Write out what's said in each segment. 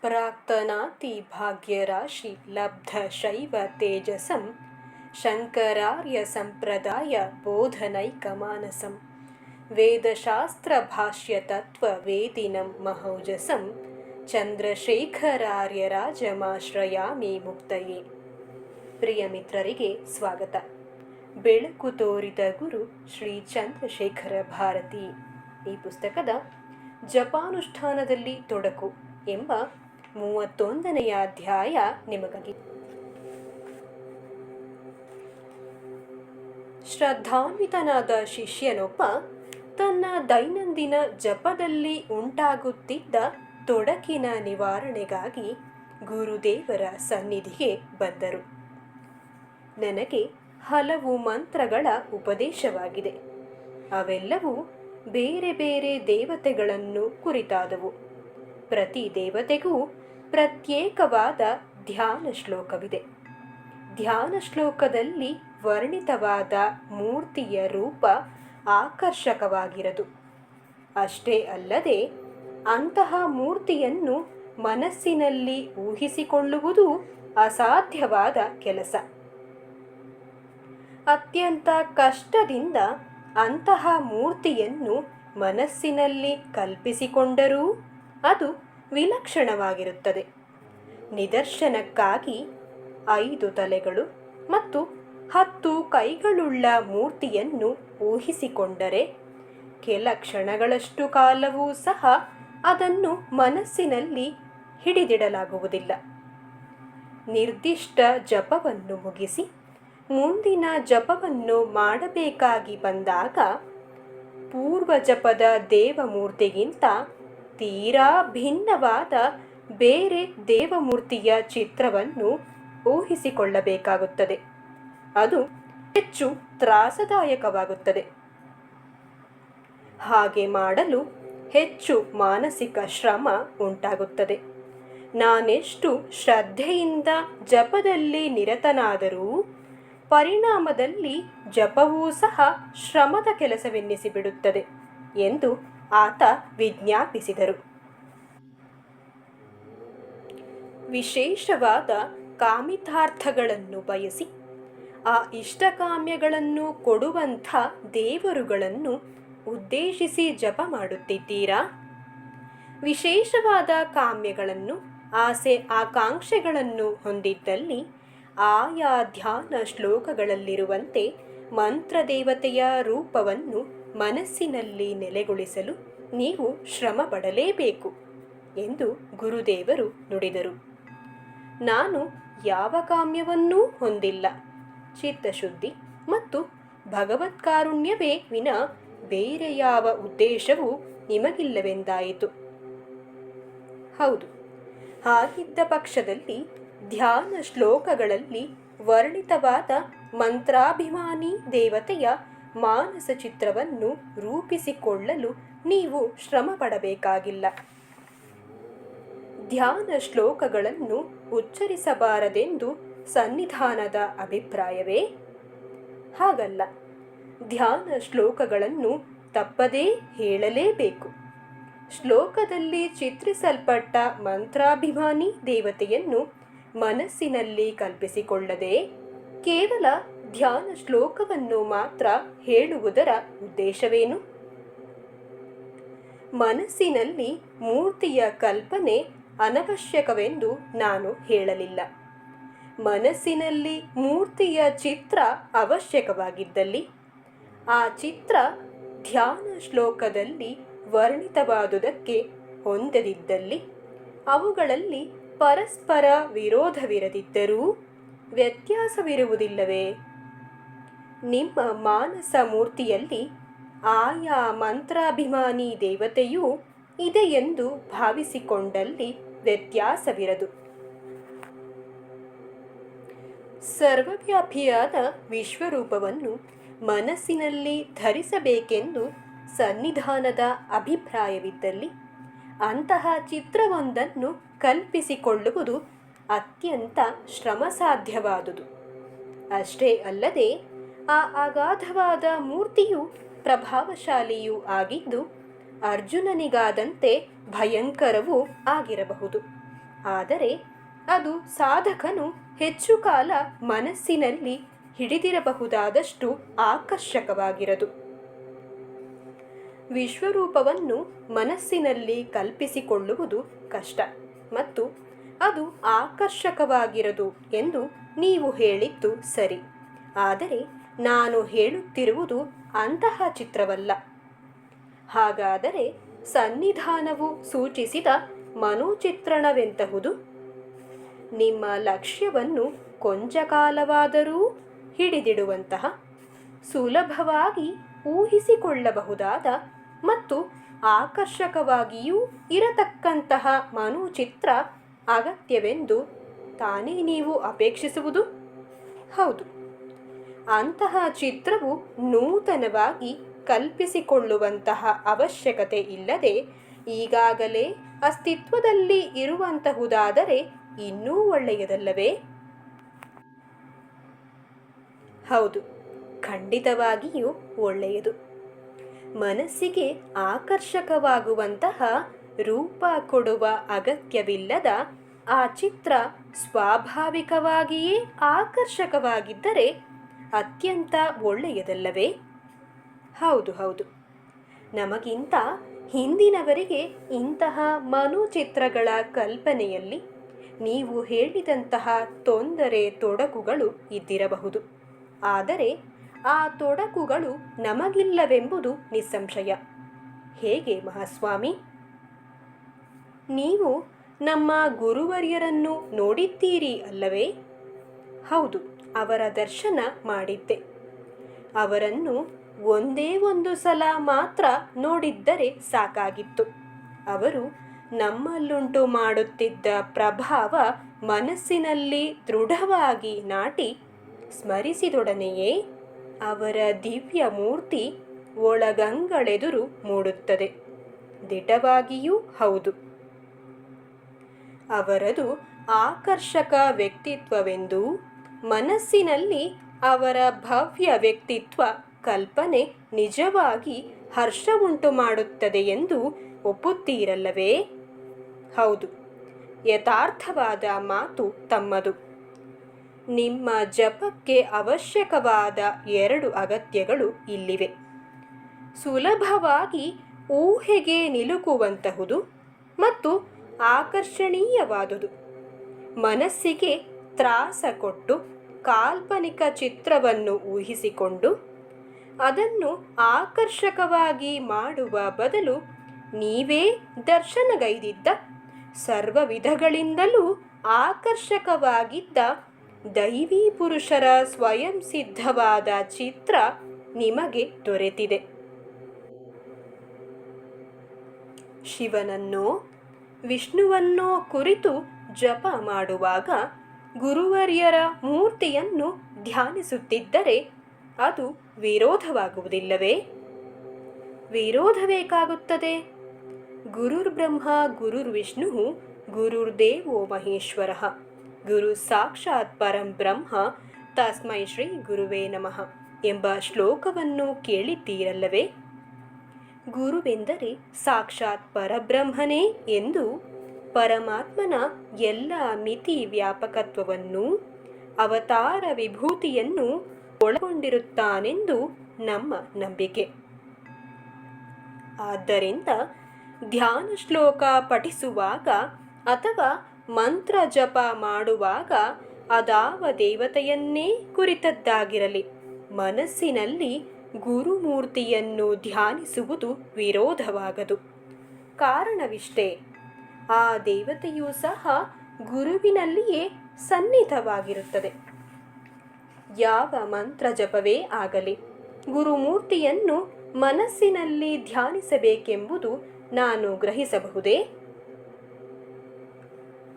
ಪ್ರಾಕ್ತನಾತಿ ಭಾಗ್ಯರಾಶಿ ಲಬ್ಧ ಶೈವ ತೇಜಸಂ, ಶಂಕರಾರ್ಯ ಸಂಪ್ರದಾಯ ಬೋಧನೈಕ ಮಾನಸಂ ವೇದಶಾಸ್ತ್ರ ಭಾಷ್ಯ ತತ್ವ ವೇದಿನಂ ಮಹೌಜಸಂ, ಚಂದ್ರಶೇಖರಾರ್ಯ ರಾಜಮಾಶ್ರಯಾಮಿ ಮುಕ್ತಯೇ. ಪ್ರಿಯ ಮಿತ್ರರಿಗೆ ಸ್ವಾಗತ. ಬೆಳಕು ತೋರಿದ ಗುರು ಶ್ರೀ ಚಂದ್ರಶೇಖರ ಭಾರತಿ. ಈ ಪುಸ್ತಕದ ಜಪಾನುಷ್ಠಾನದಲ್ಲಿ ತೊಡಕು ಎಂಬ ಮೂವತ್ತೊಂದನೆಯ ಅಧ್ಯಾಯ ನಿಮಗಾಗಿ. ಶ್ರದ್ಧಾನ್ವಿತನಾದ ಶಿಷ್ಯನೊಬ್ಬ ತನ್ನ ದೈನಂದಿನ ಜಪದಲ್ಲಿ ಉಂಟಾಗುತ್ತಿದ್ದ ತೊಡಕಿನ ನಿವಾರಣೆಗಾಗಿ ಗುರುದೇವರ ಸನ್ನಿಧಿಗೆ ಬಂದರು. ನನಗೆ ಹಲವು ಮಂತ್ರಗಳ ಉಪದೇಶವಾಗಿದೆ. ಅವೆಲ್ಲವೂ ಬೇರೆ ಬೇರೆ ದೇವತೆಗಳನ್ನು ಕುರಿತಾದವು. ಪ್ರತಿ ದೇವತೆಗೂ ಪ್ರತ್ಯೇಕವಾದ ಧ್ಯಾನ ಶ್ಲೋಕವಿದೆ. ಧ್ಯಾನ ಶ್ಲೋಕದಲ್ಲಿ ವರ್ಣಿತವಾದ ಮೂರ್ತಿಯ ರೂಪ ಆಕರ್ಷಕವಾಗಿರದು. ಅಷ್ಟೇ ಅಲ್ಲದೆ ಅಂತಹ ಮೂರ್ತಿಯನ್ನು ಮನಸ್ಸಿನಲ್ಲಿ ಊಹಿಸಿಕೊಳ್ಳುವುದು ಅಸಾಧ್ಯವಾದ ಕೆಲಸ. ಅತ್ಯಂತ ಕಷ್ಟದಿಂದ ಅಂತಹ ಮೂರ್ತಿಯನ್ನು ಮನಸ್ಸಿನಲ್ಲಿ ಕಲ್ಪಿಸಿಕೊಂಡರೂ ಅದು ವಿಲಕ್ಷಣವಾಗಿರುತ್ತದೆ. ನಿದರ್ಶನಕ್ಕಾಗಿ ಐದು ತಲೆಗಳು ಮತ್ತು ಹತ್ತು ಕೈಗಳುಳ್ಳ ಮೂರ್ತಿಯನ್ನು ಊಹಿಸಿಕೊಂಡರೆ ಕೆಲ ಕ್ಷಣಗಳಷ್ಟು ಕಾಲವೂ ಸಹ ಅದನ್ನು ಮನಸ್ಸಿನಲ್ಲಿ ಹಿಡಿದಿಡಲಾಗುವುದಿಲ್ಲ. ನಿರ್ದಿಷ್ಟ ಜಪವನ್ನು ಮುಗಿಸಿ ಮುಂದಿನ ಜಪವನ್ನು ಮಾಡಬೇಕಾಗಿ ಬಂದಾಗ ಪೂರ್ವ ಜಪದ ದೇವಮೂರ್ತಿಗಿಂತ ತೀರಾ ಭಿನ್ನವಾದ ಬೇರೆ ದೇವಮೂರ್ತಿಯ ಚಿತ್ರವನ್ನು ಊಹಿಸಿಕೊಳ್ಳಬೇಕಾಗುತ್ತದೆ. ಅದು ಹೆಚ್ಚು ತ್ರಾಸದಾಯಕವಾಗುತ್ತದೆ. ಹಾಗೆ ಮಾಡಲು ಹೆಚ್ಚು ಮಾನಸಿಕ ಶ್ರಮ ಉಂಟಾಗುತ್ತದೆ. ನಾನೆಷ್ಟು ಶ್ರದ್ಧೆಯಿಂದ ಜಪದಲ್ಲಿ ನಿರತನಾದರೂ ಪರಿಣಾಮದಲ್ಲಿ ಜಪವೂ ಸಹ ಶ್ರಮದ ಕೆಲಸವೆನ್ನಿಸಿಬಿಡುತ್ತದೆ ಎಂದು ಆತ ವಿಜ್ಞಾಪಿಸಿದರು. ವಿಶೇಷವಾದ ಕಾಮಿತಾರ್ಥಗಳನ್ನು ಬಯಸಿ, ಆ ಇಷ್ಟಕಾಮ್ಯಗಳನ್ನು ಕೊಡುವಂಥ ದೇವರುಗಳನ್ನು ಉದ್ದೇಶಿಸಿ ಜಪ ಮಾಡುತ್ತಿದ್ದೀರಾ? ವಿಶೇಷವಾದ ಕಾಮ್ಯಗಳನ್ನು, ಆಸೆ ಆಕಾಂಕ್ಷೆಗಳನ್ನು ಹೊಂದಿದ್ದಲ್ಲಿ ಆಯಾ ಧ್ಯಾನ ಶ್ಲೋಕಗಳಲ್ಲಿರುವಂತೆ ಮಂತ್ರದೇವತೆಯ ರೂಪವನ್ನು ಮನಸ್ಸಿನಲ್ಲಿ ನೆಲೆಗೊಳಿಸಲು ನೀವು ಶ್ರಮ ಪಡಲೇಬೇಕು ಎಂದು ಗುರುದೇವರು ನುಡಿದರು. ನಾನು ಯಾವ ಕಾಮ್ಯವನ್ನೂ ಹೊಂದಿಲ್ಲ. ಚಿತ್ತಶುದ್ಧಿ ಮತ್ತು ಭಗವತ್ಕಾರುಣ್ಯವೇ ವಿನ ಬೇರೆ ಯಾವ ಉದ್ದೇಶವೂ ನಿಮಗಿಲ್ಲವೆಂದಾಯಿತು. ಹೌದು, ಹಾಗಿದ್ದ ಪಕ್ಷದಲ್ಲಿ ಧ್ಯಾನ ಶ್ಲೋಕಗಳಲ್ಲಿ ವರ್ಣಿತವಾದ ಮಂತ್ರಾಭಿಮಾನಿ ದೇವತೆಯ ಮಾನಸ ಚಿತ್ರವನ್ನು ರೂಪಿಸಿಕೊಳ್ಳಲು ನೀವು ಶ್ರಮ ಪಡಬೇಕಾಗಿಲ್ಲ ಧ್ಯಾನ ಶ್ಲೋಕಗಳನ್ನು ಉಚ್ಚರಿಸಬಾರದೆಂದು ಸನ್ನಿಧಾನದ ಅಭಿಪ್ರಾಯವೇ? ಹಾಗಲ್ಲ. ಧ್ಯಾನ ಶ್ಲೋಕಗಳನ್ನು ತಪ್ಪದೇ ಹೇಳಲೇಬೇಕು. ಶ್ಲೋಕದಲ್ಲಿ ಚಿತ್ರಿಸಲ್ಪಟ್ಟ ಮಂತ್ರಾಭಿಮಾನಿ ದೇವತೆಯನ್ನು ಮನಸ್ಸಿನಲ್ಲಿ ಕಲ್ಪಿಸಿಕೊಳ್ಳದೆ ಕೇವಲ ಧ್ಯಾನ ಶ್ಲೋಕವನ್ನು ಮಾತ್ರ ಹೇಳುವುದರ ಉದ್ದೇಶವೇನು? ಮನಸ್ಸಿನಲ್ಲಿ ಮೂರ್ತಿಯ ಕಲ್ಪನೆ ಅನವಶ್ಯಕವೆಂದು ನಾನು ಹೇಳಲಿಲ್ಲ. ಮನಸ್ಸಿನಲ್ಲಿ ಮೂರ್ತಿಯ ಚಿತ್ರ ಅವಶ್ಯಕವಾಗಿದ್ದಲ್ಲಿ, ಆ ಚಿತ್ರ ಧ್ಯಾನ ಶ್ಲೋಕದಲ್ಲಿ ವರ್ಣಿತವಾದುದಕ್ಕೆ ಹೊಂದದಿದ್ದಲ್ಲಿ, ಅವುಗಳಲ್ಲಿ ಪರಸ್ಪರ ವಿರೋಧವಿರದಿದ್ದರೂ ವ್ಯತ್ಯಾಸವಿರುವುದಿಲ್ಲವೇ? ನಿಮ್ಮ ಮಾನಸ ಮೂರ್ತಿಯಲ್ಲಿ ಆಯಾ ಮಂತ್ರಾಭಿಮಾನಿ ದೇವತೆಯೂ ಇದೆ ಎಂದು ಭಾವಿಸಿಕೊಂಡಲ್ಲಿ ವ್ಯತ್ಯಾಸವಿರದು. ಸರ್ವವ್ಯಾಪಿಯಾದ ವಿಶ್ವರೂಪವನ್ನು ಮನಸ್ಸಿನಲ್ಲಿ ಧರಿಸಬೇಕೆಂದು ಸನ್ನಿಧಾನದ ಅಭಿಪ್ರಾಯವಿದ್ದಲ್ಲಿ ಅಂತಹ ಚಿತ್ರವೊಂದನ್ನು ಕಲ್ಪಿಸಿಕೊಳ್ಳುವುದು ಅತ್ಯಂತ ಶ್ರಮಸಾಧ್ಯವಾದುದು. ಅಷ್ಟೇ ಅಲ್ಲದೆ ಆ ಅಗಾಧವಾದ ಮೂರ್ತಿಯು ಪ್ರಭಾವಶಾಲಿಯೂ ಆಗಿದ್ದು ಅರ್ಜುನನಿಗಾದಂತೆ ಭಯಂಕರವೂ ಆಗಿರಬಹುದು. ಆದರೆ ಅದು ಸಾಧಕನು ಹೆಚ್ಚು ಕಾಲ ಮನಸ್ಸಿನಲ್ಲಿ ಹಿಡಿದಿರಬಹುದಾದಷ್ಟು ಆಕರ್ಷಕವಾಗಿರದು. ವಿಶ್ವರೂಪವನ್ನು ಮನಸ್ಸಿನಲ್ಲಿ ಕಲ್ಪಿಸಿಕೊಳ್ಳುವುದು ಕಷ್ಟ ಮತ್ತು ಅದು ಆಕರ್ಷಕವಾಗಿರದು ಎಂದು ನೀವು ಹೇಳಿದ್ದು ಸರಿ. ಆದರೆ ನಾನು ಹೇಳುತ್ತಿರುವುದು ಅಂತಹ ಚಿತ್ರವಲ್ಲ. ಹಾಗಾದರೆ ಸನ್ನಿಧಾನವು ಸೂಚಿಸಿದ ಮನೋಚಿತ್ರಣವೆಂತಹುದು? ನಿಮ್ಮ ಲಕ್ಷ್ಯವನ್ನು ಕೊಂಚ ಕಾಲವಾದರೂ ಹಿಡಿದಿಡುವಂತಹ, ಸುಲಭವಾಗಿ ಊಹಿಸಿಕೊಳ್ಳಬಹುದಾದ ಮತ್ತು ಆಕರ್ಷಕವಾಗಿಯೂ ಇರತಕ್ಕಂತಹ ಮನೋಚಿತ್ರ ಅಗತ್ಯವೆಂದು ತಾನೇ ನೀವು ಅಪೇಕ್ಷಿಸುವುದು? ಹೌದು. ಅಂತಹ ಚಿತ್ರವು ನೂತನವಾಗಿ ಕಲ್ಪಿಸಿಕೊಳ್ಳುವಂತಹ ಅವಶ್ಯಕತೆ ಇಲ್ಲದೆ ಈಗಾಗಲೇ ಅಸ್ತಿತ್ವದಲ್ಲಿ ಇರುವಂತಹುದಾದರೆ ಇನ್ನೂ ಒಳ್ಳೆಯದಲ್ಲವೇ? ಹೌದು, ಖಂಡಿತವಾಗಿಯೂ ಒಳ್ಳೆಯದು. ಮನಸ್ಸಿಗೆ ಆಕರ್ಷಕವಾಗುವಂತಹ ರೂಪ ಕೊಡುವ ಅಗತ್ಯವಿಲ್ಲದ ಆ ಚಿತ್ರ ಸ್ವಾಭಾವಿಕವಾಗಿಯೇ ಆಕರ್ಷಕವಾಗಿದ್ದರೆ ಅತ್ಯಂತ ಒಳ್ಳೆಯದಲ್ಲವೇ? ಹೌದು ಹೌದು. ನಮಗಿಂತ ಹಿಂದಿನವರಿಗೆ ಇಂತಹ ಮನೋಚಿತ್ರಗಳ ಕಲ್ಪನೆಯಲ್ಲಿ ನೀವು ಹೇಳಿದಂತಹ ತೊಂದರೆ ತೊಡಕುಗಳು ಇದ್ದಿರಬಹುದು. ಆದರೆ ಆ ತೊಡಕುಗಳು ನಮಗಿಲ್ಲವೆಂಬುದು ನಿಸ್ಸಂಶಯ. ಹೇಗೆ, ಮಹಾಸ್ವಾಮಿ? ನೀವು ನಮ್ಮ ಗುರುವರ್ಯರನ್ನು ನೋಡಿದ್ದೀರಿ ಅಲ್ಲವೇ? ಹೌದು. ಅವರ ದರ್ಶನ ಮಾಡಿದ್ದೆ. ಅವರನ್ನು ಒಂದೇ ಒಂದು ಸಲ ಮಾತ್ರ ನೋಡಿದ್ದರೆ ಸಾಕಾಗಿತ್ತು. ಅವರು ನಮ್ಮಲ್ಲುಂಟು ಮಾಡುತ್ತಿದ್ದ ಪ್ರಭಾವ ಮನಸ್ಸಿನಲ್ಲಿ ದೃಢವಾಗಿ ನಾಟಿ ಸ್ಮರಿಸಿದೊಡನೆಯೇ ಅವರ ದಿವ್ಯ ಮೂರ್ತಿ ಒಳಗಂಗಳೆದುರು ಮೂಡುತ್ತದೆ. ದಿಟವಾಗಿಯೂ ಹೌದು. ಅವರದು ಆಕರ್ಷಕ ವ್ಯಕ್ತಿತ್ವವೆಂದೂ ಮನಸ್ಸಿನಲ್ಲಿ ಅವರ ಭವ್ಯ ವ್ಯಕ್ತಿತ್ವ ಕಲ್ಪನೆ ನಿಜವಾಗಿ ಹರ್ಷವುಂಟು ಮಾಡುತ್ತದೆ ಎಂದು ಒಪ್ಪುತ್ತೀರಲ್ಲವೇ? ಹೌದು, ಯಥಾರ್ಥವಾದ ಮಾತು ತಮ್ಮದು. ನಿಮ್ಮ ಜಪಕ್ಕೆ ಅವಶ್ಯಕವಾದ ಎರಡು ಅಗತ್ಯಗಳು ಇಲ್ಲಿವೆ. ಸುಲಭವಾಗಿ ಊಹೆಗೆ ನಿಲುಕುವಂತಹುದು ಮತ್ತು ಆಕರ್ಷಣೀಯವಾದುದು. ಮನಸ್ಸಿಗೆ ತ್ರಾಸ ಕೊಟ್ಟು ಕಾಲ್ಪನಿಕ ಚಿತ್ರವನ್ನು ಊಹಿಸಿಕೊಂಡು, ಅದನ್ನು ಆಕರ್ಷಕವಾಗಿ ಮಾಡುವ ಬದಲು ನೀವೇ ದರ್ಶನಗೈದಿದ್ದ ಸರ್ವ ವಿಧಗಳಿಂದಲೂ ಆಕರ್ಷಕವಾಗಿದ್ದ ದೈವೀ ಪುರುಷರ ಸ್ವಯಂ ಸಿದ್ಧವಾದ ಚಿತ್ರ ನಿಮಗೆ ದೊರೆತಿದೆ. ಶಿವನನ್ನೋ ವಿಷ್ಣುವನ್ನೋ ಕುರಿತು ಜಪ ಮಾಡುವಾಗ ಗುರುವರ್ಯರ ಮೂರ್ತಿಯನ್ನು ಧ್ಯಾನಿಸುತ್ತಿದ್ದರೆ ಅದು ವಿರೋಧವಾಗುವುದಿಲ್ಲವೇ? ವಿರೋಧವೇಕಾಗುತ್ತದೆ? ಗುರುರ್ಬ್ರಹ್ಮ ಗುರುರ್ ಗುರುರ್ದೇವೋ ಮಹೇಶ್ವರ. ಗುರು ಸಾಕ್ಷಾತ್ ಪರಂ ಬ್ರಹ್ಮ, ತಸ್ಮೈ ಶ್ರೀ ಗುರುವೇ ನಮಃ ಎಂಬ ಶ್ಲೋಕವನ್ನು ಕೇಳಿದ್ದೀರಲ್ಲವೇ? ಗುರುವೆಂದರೆ ಸಾಕ್ಷಾತ್ ಪರಬ್ರಹ್ಮನೇ ಎಂದು ಪರಮಾತ್ಮನ ಎಲ್ಲ ಮಿತಿ ವ್ಯಾಪಕತ್ವವನ್ನು, ಅವತಾರ ವಿಭೂತಿಯನ್ನು ಒಳಗೊಂಡಿರುತ್ತಾನೆಂದು ನಮ್ಮ ನಂಬಿಕೆ. ಆದ್ದರಿಂದ ಧ್ಯಾನ ಶ್ಲೋಕ ಪಠಿಸುವಾಗ ಅಥವಾ ಮಂತ್ರ ಜಪ ಮಾಡುವಾಗ ಅದಾವ ದೇವತೆಯನ್ನೇ ಕುರಿತದ್ದಾಗಿರಲಿ. ಮನಸ್ಸಿನಲ್ಲಿ ಗುರುಮೂರ್ತಿಯನ್ನು ಧ್ಯಾನಿಸುವುದು ವಿರೋಧವಾಗದು. ಕಾರಣವಿಷ್ಟೇ. ಆ ದೇವತೆಯೂ ಸಹ ಗುರುವಿನಲ್ಲಿಯೇ ಸನ್ನಿಧವಾಗಿರುತ್ತದೆ ಯಾವ ಮಂತ್ರ ಜಪವೇ ಆಗಲಿ, ಗುರುಮೂರ್ತಿಯನ್ನು ಮನಸ್ಸಿನಲ್ಲಿ ಧ್ಯಾನಿಸಬೇಕೆಂಬುದು ನಾನು ಗ್ರಹಿಸಬಹುದೇ?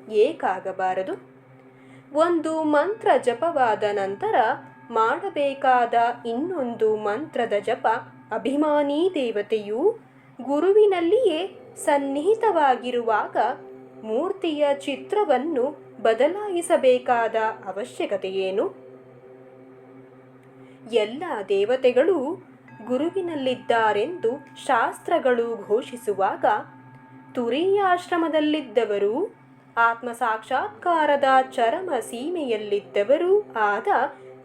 ಏಕಾಗಬಾರದು. ಒಂದು ಮಂತ್ರ ಜಪವಾದ ನಂತರ ಮಾಡಬೇಕಾದ ಇನ್ನೊಂದು ಮಂತ್ರದ ಜಪ ಅಭಿಮಾನಿ ದೇವತೆಯು ಗುರುವಿನಲ್ಲಿಯೇ ಸನ್ನಿಹಿತವಾಗಿರುವಾಗ ಮೂರ್ತಿಯ ಚಿತ್ರವನ್ನು ಬದಲಾಯಿಸಬೇಕಾದ ಅವಶ್ಯಕತೆಯೇನು? ಎಲ್ಲ ದೇವತೆಗಳೂ ಗುರುವಿನಲ್ಲಿದ್ದಾರೆಂದು ಶಾಸ್ತ್ರಗಳು ಘೋಷಿಸುವಾಗ ತುರೀಯಾಶ್ರಮದಲ್ಲಿದ್ದವರು ಆತ್ಮ ಸಾಕ್ಷಾತ್ಕಾರದ ಚರಮ ಸೀಮೆಯಲ್ಲಿದ್ದವರು ಆದ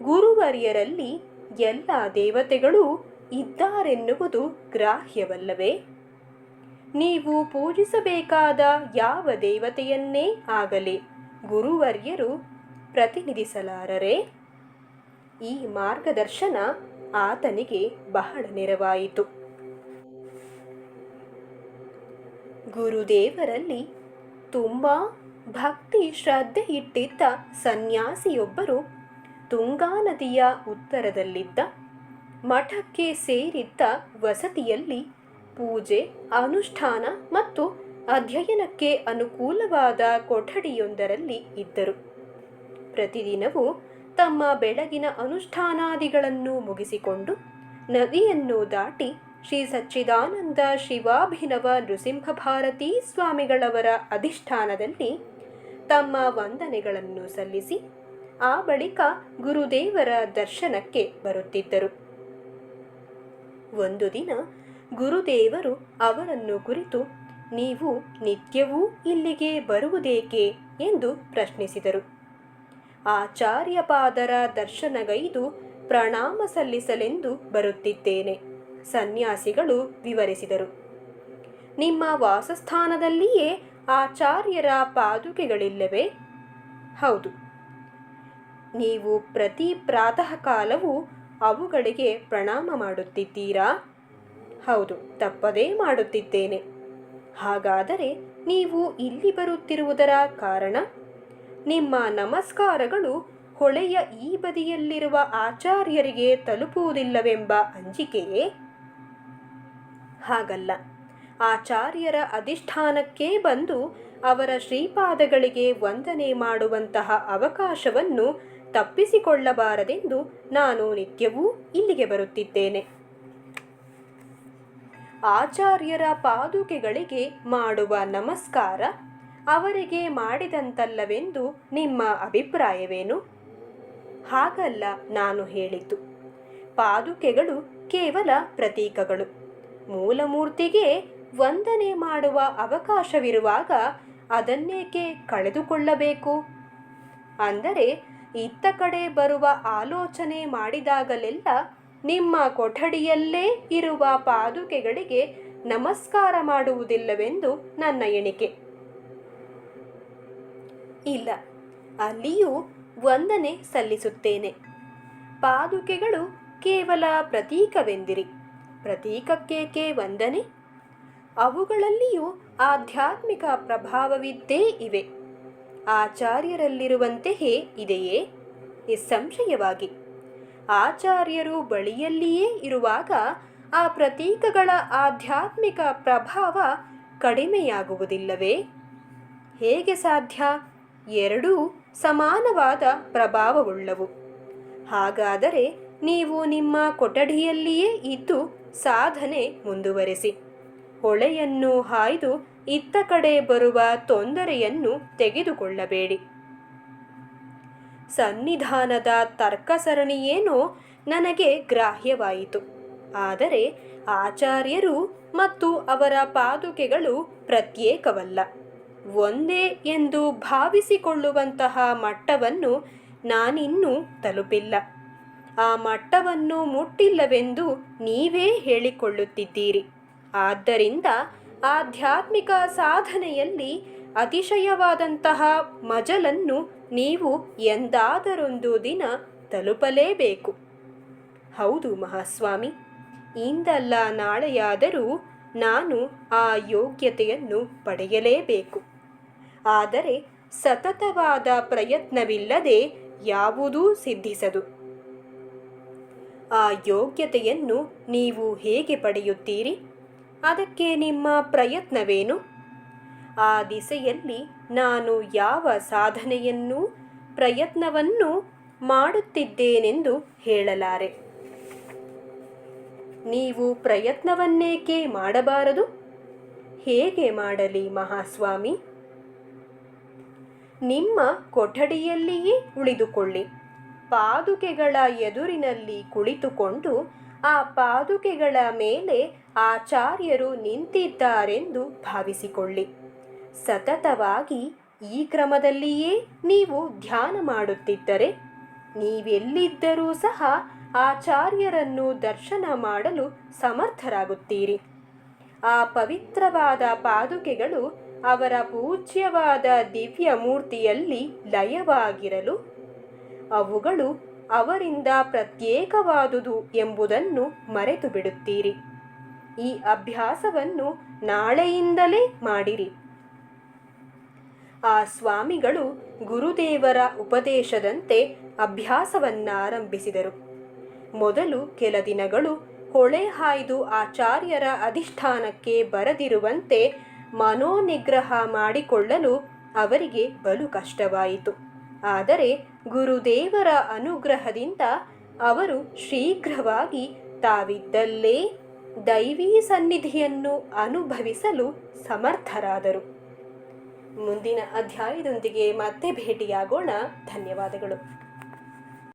ಗುರುವರ್ಯರಲ್ಲಿ ಎಲ್ಲ ದೇವತೆಗಳೂ ಇದ್ದಾರೆನ್ನುವುದು ಗ್ರಾಹ್ಯವಲ್ಲವೇ? ನೀವು ಪೂಜಿಸಬೇಕಾದ ಯಾವ ದೇವತೆಯನ್ನೇ ಆಗಲಿ ಗುರುವರ್ಯರು ಪ್ರತಿನಿಧಿಸಲಾರರೆ? ಈ ಮಾರ್ಗದರ್ಶನ ಆತನಿಗೆ ಬಹಳ ನೆರವಾಯಿತು. ಗುರುದೇವರಲ್ಲಿ ತುಂಬ ಭಕ್ತಿ ಶ್ರದ್ಧೆ ಇಟ್ಟಿದ್ದ ಸನ್ಯಾಸಿಯೊಬ್ಬರು ತುಂಗಾ ನದಿಯ ಉತ್ತರದಲ್ಲಿದ್ದ ಮಠಕ್ಕೆ ಸೇರಿದ್ದ ವಸತಿಯಲ್ಲಿ ಪೂಜೆ, ಅನುಷ್ಠಾನ ಮತ್ತು ಅಧ್ಯಯನಕ್ಕೆ ಅನುಕೂಲವಾದ ಕೊಠಡಿಯೊಂದರಲ್ಲಿ ಇದ್ದರು. ಪ್ರತಿದಿನವೂ ತಮ್ಮ ಬೆಳಗಿನ ಅನುಷ್ಠಾನಾದಿಗಳನ್ನು ಮುಗಿಸಿಕೊಂಡು ನದಿಯನ್ನು ದಾಟಿ ಶ್ರೀ ಸಚ್ಚಿದಾನಂದ ಶಿವಾಭಿನವ ನೃಸಿಂಹ ಭಾರತೀ ಸ್ವಾಮಿಗಳವರ ಅಧಿಷ್ಠಾನದಲ್ಲಿ ತಮ್ಮ ವಂದನೆಗಳನ್ನು ಸಲ್ಲಿಸಿ, ಆ ಬಳಿಕ ಗುರುದೇವರ ದರ್ಶನಕ್ಕೆ ಬರುತ್ತಿದ್ದರು. ಒಂದು ದಿನ ಗುರುದೇವರು ಅವರನ್ನು ಕುರಿತು, ನೀವು ನಿತ್ಯವೂ ಇಲ್ಲಿಗೆ ಬರುವುದೇಕೆ? ಎಂದು ಪ್ರಶ್ನಿಸಿದರು. ಆಚಾರ್ಯಪಾದರ ದರ್ಶನಗೈದು ಪ್ರಣಾಮ ಸಲ್ಲಿಸಲೆಂದು ಬರುತ್ತಿದ್ದೇನೆ, ಸನ್ಯಾಸಿಗಳು ವಿವರಿಸಿದರು. ನಿಮ್ಮ ವಾಸಸ್ಥಾನದಲ್ಲಿಯೇ ಆಚಾರ್ಯರ ಪಾದುಕೆಗಳಿಲ್ಲವೇ? ಹೌದು. ನೀವು ಪ್ರತಿ ಪ್ರಾತಃ ಕಾಲವೂ ಅವುಗಳಿಗೆ ಪ್ರಣಾಮ ಮಾಡುತ್ತಿದ್ದೀರಾ? ಹೌದು, ತಪ್ಪದೇ ಮಾಡುತ್ತಿದ್ದೇನೆ. ಹಾಗಾದರೆ ನೀವು ಇಲ್ಲಿ ಬರುತ್ತಿರುವುದರ ಕಾರಣ? ನಿಮ್ಮ ನಮಸ್ಕಾರಗಳು ಹೊಳೆಯ ಈ ಬದಿಯಲ್ಲಿರುವ ಆಚಾರ್ಯರಿಗೆ ತಲುಪುವುದಿಲ್ಲವೆಂಬ ಅಂಜಿಕೆಯೇ? ಹಾಗಲ್ಲ. ಆಚಾರ್ಯರ ಅಧಿಷ್ಠಾನಕ್ಕೆ ಬಂದು ಅವರ ಶ್ರೀಪಾದಗಳಿಗೆ ವಂದನೆ ಮಾಡುವಂತಹ ಅವಕಾಶವನ್ನು ತಪ್ಪಿಸಿಕೊಳ್ಳಬಾರದೆಂದು ನಾನು ನಿತ್ಯವೂ ಇಲ್ಲಿಗೆ ಬರುತ್ತಿದ್ದೇನೆ. ಆಚಾರ್ಯರ ಪಾದುಕೆಗಳಿಗೆ ಮಾಡುವ ನಮಸ್ಕಾರ, ಅವರಿಗೆ ಮಾಡಿದಂತಲ್ಲವೆಂದು ನಿಮ್ಮ ಅಭಿಪ್ರಾಯವೇನು? ಹಾಗಲ್ಲ ನಾನು ಹೇಳಿತು ಪಾದುಕೆಗಳು ಕೇವಲ ಪ್ರತೀಕಗಳು. ಮೂಲಮೂರ್ತಿಗೆ ವಂದನೆ ಮಾಡುವ ಅವಕಾಶವಿರುವಾಗ ಅದನ್ನೇಕೆ ಕಳೆದುಕೊಳ್ಳಬೇಕು? ಅಂದರೆ ಇತ್ತ ಕಡೆ ಬರುವ ಆಲೋಚನೆ ಮಾಡಿದಾಗಲೆಲ್ಲ ನಿಮ್ಮ ಕೊಠಡಿಯಲ್ಲೇ ಇರುವ ಪಾದುಕೆಗಳಿಗೆ ನಮಸ್ಕಾರ ಮಾಡುವುದಿಲ್ಲವೆಂದು ನನ್ನ ಎಣಿಕೆ. ಇಲ್ಲ, ಅಲ್ಲಿಯೂ ವಂದನೆ ಸಲ್ಲಿಸುತ್ತೇನೆ. ಪಾದುಕೆಗಳು ಕೇವಲ ಪ್ರತೀಕವೆಂದಿರಿ. ಪ್ರತೀಕಕ್ಕೇಕೆ ವಂದನೆ? ಅವುಗಳಲ್ಲಿಯೂ ಆಧ್ಯಾತ್ಮಿಕ ಪ್ರಭಾವವಿದ್ದೇ ಇವೆ. ಆಚಾರ್ಯರಲ್ಲಿರುವಂತೆಯೇ ಇದೆಯೇ? ನಿಸ್ಸಂಶಯವಾಗಿ. ಆಚಾರ್ಯರು ಬಳಿಯಲ್ಲಿಯೇ ಇರುವಾಗ ಆ ಪ್ರತೀಕಗಳ ಆಧ್ಯಾತ್ಮಿಕ ಪ್ರಭಾವ ಕಡಿಮೆಯಾಗುವುದಿಲ್ಲವೇ? ಹೇಗೆ ಸಾಧ್ಯ? ಎರಡೂ ಸಮಾನವಾದ ಪ್ರಭಾವವುಳ್ಳವು. ಹಾಗಾದರೆ ನೀವು ನಿಮ್ಮ ಕೊಠಡಿಯಲ್ಲಿಯೇ ಇದ್ದು ಸಾಧನೆ ಮುಂದುವರೆಸಿ. ಹೊಳೆಯನ್ನು ಹಾಯ್ದು ಇತ್ತ ಕಡೆ ಬರುವ ತೊಂದರೆಯನ್ನು ತೆಗೆದುಕೊಳ್ಳಬೇಡಿ. ಸನ್ನಿಧಾನದ ತರ್ಕಸರಣಿಯೇನೋ ನನಗೆ ಗ್ರಾಹ್ಯವಾಯಿತು. ಆದರೆ ಆಚಾರ್ಯರು ಮತ್ತು ಅವರ ಪಾದುಕೆಗಳು ಪ್ರತ್ಯೇಕವಲ್ಲ. ಒಂದೇ ಎಂದು ಭಾವಿಸಿಕೊಳ್ಳುವಂತಹ ಮಟ್ಟವನ್ನು ನಾನಿನ್ನೂ ತಲುಪಿಲ್ಲ. ಆ ಮಟ್ಟವನ್ನು ಮುಟ್ಟಿಲ್ಲವೆಂದು ನೀವೇ ಹೇಳಿಕೊಳ್ಳುತ್ತಿದ್ದೀರಿ. ಆದ್ದರಿಂದ ಆಧ್ಯಾತ್ಮಿಕ ಸಾಧನೆಯಲ್ಲಿ ಅತಿಶಯವಾದಂತಹ ಮಜಲನ್ನು ನೀವು ಎಂದಾದರೊಂದು ದಿನ ತಲುಪಲೇಬೇಕು. ಹೌದು ಮಹಾಸ್ವಾಮಿ, ಇಂದಲ್ಲ ನಾಳೆಯಾದರೂ ನಾನು ಆ ಯೋಗ್ಯತೆಯನ್ನು ಪಡೆಯಲೇಬೇಕು. ಆದರೆ ಸತತವಾದ ಪ್ರಯತ್ನವಿಲ್ಲದೆ ಯಾವುದೂ ಸಿದ್ಧಿಸದು. ಆ ಯೋಗ್ಯತೆಯನ್ನು ನೀವು ಹೇಗೆ ಪಡೆಯುತ್ತೀರಿ? ಅದಕ್ಕೆ ನಿಮ್ಮ ಪ್ರಯತ್ನವೇನು? ಆ ದಿಸೆಯಲ್ಲಿ ನಾನು ಯಾವ ಸಾಧನೆಯನ್ನು, ಪ್ರಯತ್ನವನ್ನು ಮಾಡುತ್ತಿದ್ದೇನೆಂದು ಹೇಳಲಾರೆ. ನೀವು ಪ್ರಯತ್ನವನ್ನೇಕೆ ಮಾಡಬಾರದು? ಹೇಗೆ ಮಾಡಲಿ ಮಹಾಸ್ವಾಮಿ? ನಿಮ್ಮ ಕೊಠಡಿಯಲ್ಲಿಯೇ ಉಳಿದುಕೊಳ್ಳಿ. ಪಾದುಕೆಗಳ ಎದುರಿನಲ್ಲಿ ಕುಳಿತುಕೊಂಡು ಆ ಪಾದುಕೆಗಳ ಮೇಲೆ ಆಚಾರ್ಯರು ನಿಂತಿದ್ದಾರೆಂದು ಭಾವಿಸಿಕೊಳ್ಳಿ. ಸತತವಾಗಿ ಈ ಕ್ರಮದಲ್ಲಿಯೇ ನೀವು ಧ್ಯಾನ ಮಾಡುತ್ತಿದ್ದರೆ, ನೀವೆಲ್ಲಿದ್ದರೂ ಸಹ ಆಚಾರ್ಯರನ್ನು ದರ್ಶನ ಮಾಡಲು ಸಮರ್ಥರಾಗುತ್ತೀರಿ. ಆ ಪವಿತ್ರವಾದ ಪಾದುಕೆಗಳು ಅವರ ಪೂಜ್ಯವಾದ ದಿವ್ಯ ಮೂರ್ತಿಯಲ್ಲಿ ಲಯವಾಗಿರಲು ಅವುಗಳು ಅವರಿಂದ ಪ್ರತ್ಯೇಕವಾದುದು ಎಂಬುದನ್ನು ಮರೆತು ಬಿಡುತ್ತೀರಿ ಈ ಅಭ್ಯಾಸವನ್ನು ನಾಳೆಯಿಂದಲೇ ಮಾಡಿರಿ. ಆ ಸ್ವಾಮಿಗಳು ಗುರುದೇವರ ಉಪದೇಶದಂತೆ ಅಭ್ಯಾಸವನ್ನಾರಂಭಿಸಿದರು. ಮೊದಲು ಕೆಲ ದಿನಗಳು ಹೊಳೆ ಹಾಯ್ದು ಆಚಾರ್ಯರ ಅಧಿಷ್ಠಾನಕ್ಕೆ ಬರದಿರುವಂತೆ ಮನೋನಿಗ್ರಹ ಮಾಡಿಕೊಳ್ಳಲು ಅವರಿಗೆ ಬಲು ಕಷ್ಟವಾಯಿತು. ಆದರೆ ಗುರುದೇವರ ಅನುಗ್ರಹದಿಂದ ಅವರು ಶೀಘ್ರವಾಗಿ ತಾವಿದ್ದಲ್ಲೇ ದೈವೀ ಸನ್ನಿಧಿಯನ್ನು ಅನುಭವಿಸಲು ಸಮರ್ಥರಾದರು. ಮುಂದಿನ ಅಧ್ಯಾಯದೊಂದಿಗೆ ಮತ್ತೆ ಭೇಟಿಯಾಗೋಣ. ಧನ್ಯವಾದಗಳು.